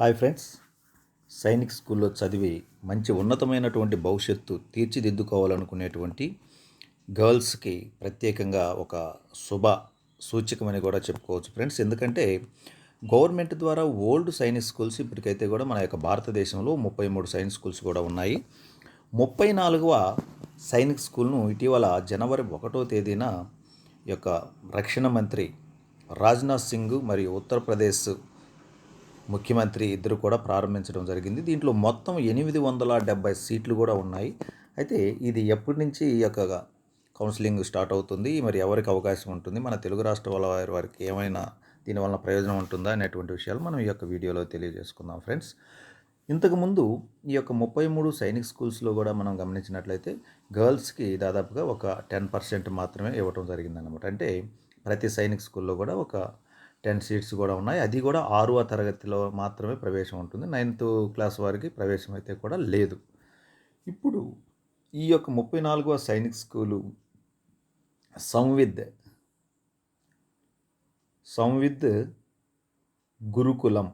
Hi friends. Sainik స్కూల్లో చదివి మంచి ఉన్నతమైనటువంటి భవిష్యత్తు తీర్చిదిద్దుకోవాలనుకునేటువంటి గర్ల్స్కి ప్రత్యేకంగా ఒక శుభ సూచికమని కూడా చెప్పుకోవచ్చు ఫ్రెండ్స్. ఎందుకంటే గవర్నమెంట్ ద్వారా ఓల్డ్ సైనిక్ స్కూల్స్ ఇప్పటికైతే కూడా మన యొక్క భారతదేశంలో ముప్పై మూడు సైనిక్ స్కూల్స్ కూడా ఉన్నాయి. ముప్పై నాలుగవ సైనిక్ స్కూల్ను ఇటీవల జనవరి ఒకటో తేదీన యొక్క రక్షణ మంత్రి రాజ్నాథ్ సింగ్ మరియు ఉత్తరప్రదేశ్ ముఖ్యమంత్రి ఇద్దరు కూడా ప్రారంభించడం జరిగింది. దీంట్లో మొత్తం ఎనిమిది వందల డెబ్బై సీట్లు కూడా ఉన్నాయి. అయితే ఇది ఎప్పటి నుంచి ఈ యొక్క కౌన్సిలింగ్ స్టార్ట్ అవుతుంది? మరి ఎవరికి అవకాశం ఉంటుంది? మన తెలుగు రాష్ట్రాల వారి వారికి ఏమైనా దీనివల్ల ప్రయోజనం ఉంటుందా అనేటువంటి విషయాలు మనం ఈ యొక్క వీడియోలో తెలియజేసుకుందాం ఫ్రెండ్స్. ఇంతకుముందు ఈ యొక్క ముప్పై మూడు సైనిక్ స్కూల్స్లో కూడా మనం గమనించినట్లయితే గర్ల్స్కి దాదాపుగా ఒక టెన్ పర్సెంట్ మాత్రమే ఇవ్వటం జరిగిందనమాట అంటే ప్రతి సైనిక్ స్కూల్లో కూడా ఒక టెన్ సీట్స్ కూడా ఉన్నాయి. అది కూడా ఆరవ తరగతిలో మాత్రమే ప్రవేశం ఉంటుంది. నైన్త్ క్లాస్ వారికి ప్రవేశం అయితే కూడా లేదు. ఇప్పుడు ఈ యొక్క ముప్పై నాలుగవ సైనిక్ స్కూలు సంవిద్ సంవిద్ గురుకులం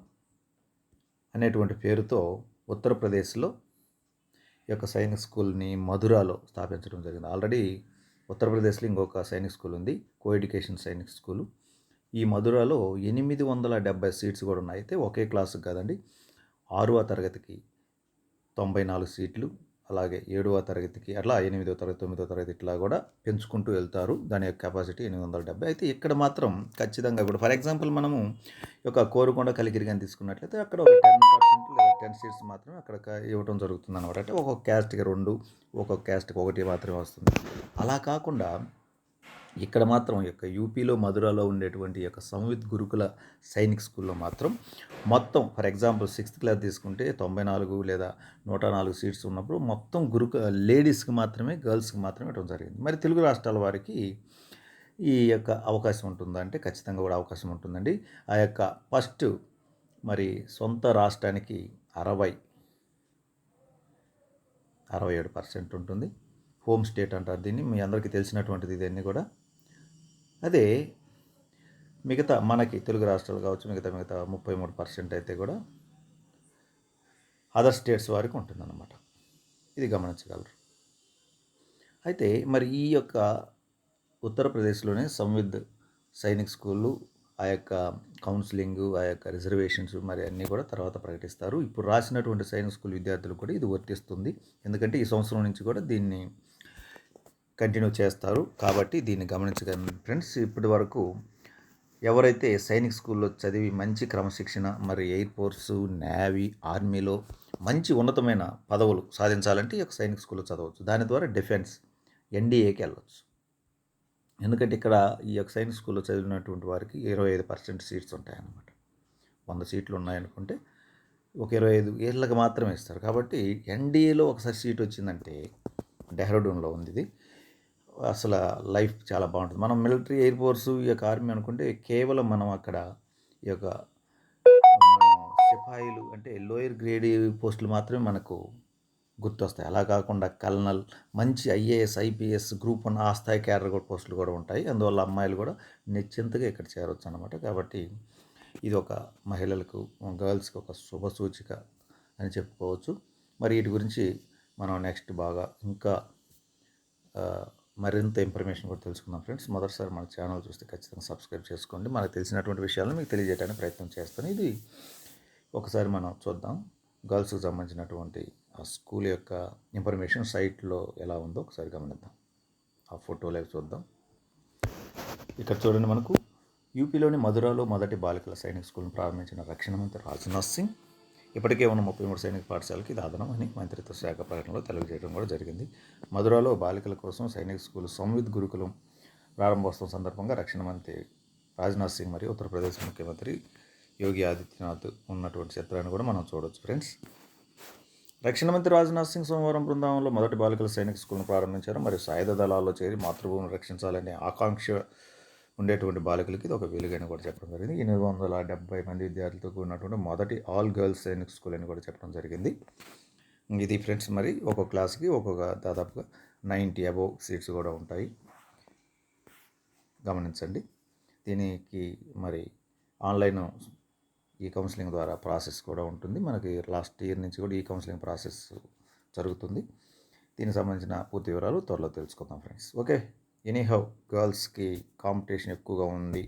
అనేటువంటి పేరుతో ఉత్తరప్రదేశ్లో ఈ యొక్క సైనిక్ స్కూల్ని మధురాలో స్థాపించడం జరిగింది. ఆల్రెడీ ఉత్తరప్రదేశ్లో ఇంకొక సైనిక్ స్కూల్ ఉంది. Co education Sainik school. ఈ మధురాలో ఎనిమిది వందల డెబ్బై సీట్స్ కూడా ఉన్నాయి. అయితే ఒకే క్లాసుకి కాదండి. ఆరవ తరగతికి తొంభై నాలుగు సీట్లు అలాగే ఏడవ తరగతికి అట్లా ఎనిమిదవ తరగతి తొమ్మిదవ తరగతి ఇట్లా కూడా పెంచుకుంటూ వెళ్తారు దాని యొక్క కెపాసిటీ ఎనిమిది వందల డెబ్బై. అయితే ఇక్కడ మాత్రం ఖచ్చితంగా ఇప్పుడు ఫర్ ఎగ్జాంపుల్ మనము ఒక కోరుకొండ కలిగిరి కానీ తీసుకున్నట్లయితే అక్కడ ఒక టెన్ పర్సెంట్ లేదా టెన్ సీట్స్ మాత్రమే అక్కడ ఇవ్వడం జరుగుతుంది అనమాట అంటే ఒక్కొక్క క్యాస్ట్కి రెండు ఒక్కొక్క క్యాస్ట్కి ఒకటి మాత్రమే వస్తుంది. అలా కాకుండా ఇక్కడ మాత్రం ఈ యొక్క యూపీలో మధురాలో ఉండేటువంటి యొక్క సంవిత్ గురుకుల సైనిక్ స్కూల్లో మాత్రం మొత్తం ఫర్ ఎగ్జాంపుల్ సిక్స్త్ క్లాస్ తీసుకుంటే తొంభై నాలుగు లేదా నూట నాలుగు సీట్స్ ఉన్నప్పుడు మొత్తం గురుకు లేడీస్కి మాత్రమే గర్ల్స్కి మాత్రమే ఇవ్వడం జరిగింది. మరి తెలుగు రాష్ట్రాల వారికి ఈ యొక్క అవకాశం ఉంటుందా అంటే ఖచ్చితంగా కూడా అవకాశం ఉంటుందండి. ఆ యొక్క ఫస్ట్ మరి సొంత రాష్ట్రానికి అరవై అరవై ఏడు పర్సెంట్ ఉంటుంది. హోమ్ స్టేట్ అంటారు దీన్ని మీ అందరికీ తెలిసినటువంటిది ఇదన్నీ కూడా. అదే మిగతా మనకి తెలుగు రాష్ట్రాలు కావచ్చు మిగతా మిగతా ముప్పై మూడు పర్సెంట్ అయితే కూడా అదర్ స్టేట్స్ వారికి ఉంటుందన్నమాట. ఇది గమనించగలరు. అయితే మరి ఈ యొక్క ఉత్తరప్రదేశ్లోనే సంవిద్ సైనిక్ స్కూళ్ళు ఆ యొక్క కౌన్సిలింగ్ ఆ యొక్క రిజర్వేషన్స్ మరి అన్నీ కూడా తర్వాత ప్రకటిస్తారు. ఇప్పుడు రాసినటువంటి సైనిక్ స్కూల్ విద్యార్థులు కూడా ఇది వర్తిస్తుంది. ఎందుకంటే ఈ సంవత్సరం నుంచి కూడా దీన్ని కంటిన్యూ చేస్తారు. కాబట్టి దీన్ని గమనించగలను ఫ్రెండ్స్. ఇప్పటి వరకు ఎవరైతే సైనిక్ స్కూల్లో చదివి మంచి క్రమశిక్షణ మరి ఎయిర్ ఫోర్సు నేవీ ఆర్మీలో మంచి ఉన్నతమైన పదవులు సాధించాలంటే ఈ యొక్క సైనిక్ స్కూల్లో చదవచ్చు. దాని ద్వారా డిఫెన్స్ ఎన్డీఏకి వెళ్ళవచ్చు. ఎందుకంటే ఇక్కడ ఈ యొక్క సైనిక్ స్కూల్లో చదివినటువంటి వారికి ఇరవై ఐదు పర్సెంట్ సీట్స్ ఉంటాయన్నమాట. వంద సీట్లు ఉన్నాయనుకుంటే ఒక ఇరవై ఐదు ఏళ్ళకి మాత్రమే ఇస్తారు. కాబట్టి ఎన్డీఏలో ఒకసారి సీట్ వచ్చిందంటే డెహ్రాడూన్లో ఉంది ఇది. అసలు లైఫ్ చాలా బాగుంటుంది. మనం మిలిటరీ ఎయిర్ ఫోర్స్ ఈ యొక్క ఆర్మీ అనుకుంటే కేవలం మనం అక్కడ ఈ యొక్క సిపాయిలు అంటే లోయర్ గ్రేడ్ పోస్టులు మాత్రమే మనకు గుర్తొస్తాయి. అలా కాకుండా కల్నల్ మంచి ఐఏఎస్ ఐపీఎస్ గ్రూప్ వన్ ఆ స్థాయి క్యాడర్ కూడా పోస్టులు కూడా ఉంటాయి. అందువల్ల అమ్మాయిలు కూడా నిశ్చింతగా ఇక్కడ చేరవచ్చు అనమాట కాబట్టి ఇది ఒక మహిళలకు గర్ల్స్కి ఒక శుభ సూచిక అని చెప్పుకోవచ్చు. మరి వీటి గురించి మనం నెక్స్ట్ బాగా ఇంకా మరింత ఇన్ఫర్మేషన్ కూడా తెలుసుకుందాం ఫ్రెండ్స్. మొదటిసారి మన ఛానల్ చూస్తే ఖచ్చితంగా సబ్స్క్రైబ్ చేసుకోండి. మనకు తెలిసినటువంటి విషయాలను మీకు తెలియజేయడానికి ప్రయత్నం చేస్తాను. ఇది ఒకసారి మనం చూద్దాం. గర్ల్స్కి సంబంధించినటువంటి ఆ స్కూల్ యొక్క ఇన్ఫర్మేషన్ సైట్లో ఎలా ఉందో ఒకసారి గమనిద్దాం. ఆ ఫోటోలే చూద్దాం. ఇక్కడ చూడండి మనకు యూపీలోని మధురాలో మొదటి బాలికల సైనిక స్కూల్ను ప్రారంభించిన రక్షణ మంత్రి రాజ్నాథ్ సింగ్ ఇప్పటికే ఉన్న ముప్పై మూడు సైనిక పాఠశాలకి దాదనం అని మంత్రిత్వ శాఖ ప్రకటనలో తెలియజేయడం కూడా జరిగింది. మధురాలో బాలికల కోసం సైనిక స్కూల్ సంవిద్ గురుకులం ప్రారంభోత్సవం సందర్భంగా రక్షణ మంత్రి రాజ్నాథ్ సింగ్ మరియు ఉత్తరప్రదేశ్ ముఖ్యమంత్రి యోగి ఆదిత్యనాథ్ ఉన్నటువంటి చిత్రాన్ని కూడా మనం చూడవచ్చు ఫ్రెండ్స్. రక్షణ మంత్రి రాజ్నాథ్ సింగ్ సోమవారం బృందావనంలో మొదటి బాలికల సైనిక స్కూల్ను ప్రారంభించారు. మరియు సాయుధ దళాల్లో చేరి మాతృభూమిని రక్షించాలనే ఆకాంక్ష ఉండేటువంటి బాలికలకి ఇది ఒక వెలుగని కూడా చెప్పడం జరిగింది. ఎనిమిది వందల డెబ్బై మంది విద్యార్థులతో కూడినటువంటి మొదటి ఆల్ గర్ల్స్ సైనిక్ స్కూల్ అని కూడా చెప్పడం జరిగింది. ఇది ఫ్రెండ్స్ మరి ఒక్కొక్క క్లాస్కి ఒక్కొక్క దాదాపుగా నైంటీ అబోవ్ సీట్స్ కూడా ఉంటాయి. గమనించండి. దీనికి మరి ఆన్లైన్ ఈ కౌన్సిలింగ్ ద్వారా ప్రాసెస్ కూడా ఉంటుంది. మనకి లాస్ట్ ఇయర్ నుంచి కూడా ఈ కౌన్సిలింగ్ ప్రాసెస్ జరుగుతుంది. దీనికి సంబంధించిన పూర్తి వివరాలు త్వరలో తెలుసుకుందాం ఫ్రెండ్స్. ఓకే. ఎనీహౌ గర్ల్స్కి కాంపిటీషన్ ఎక్కువగా ఉంది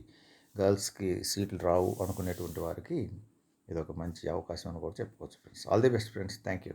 గర్ల్స్కి సీట్లు రావు అనుకునేటువంటి వారికి ఇది ఒక మంచి అవకాశం అని కూడా చెప్పుకోవచ్చు friends all the best friends thank you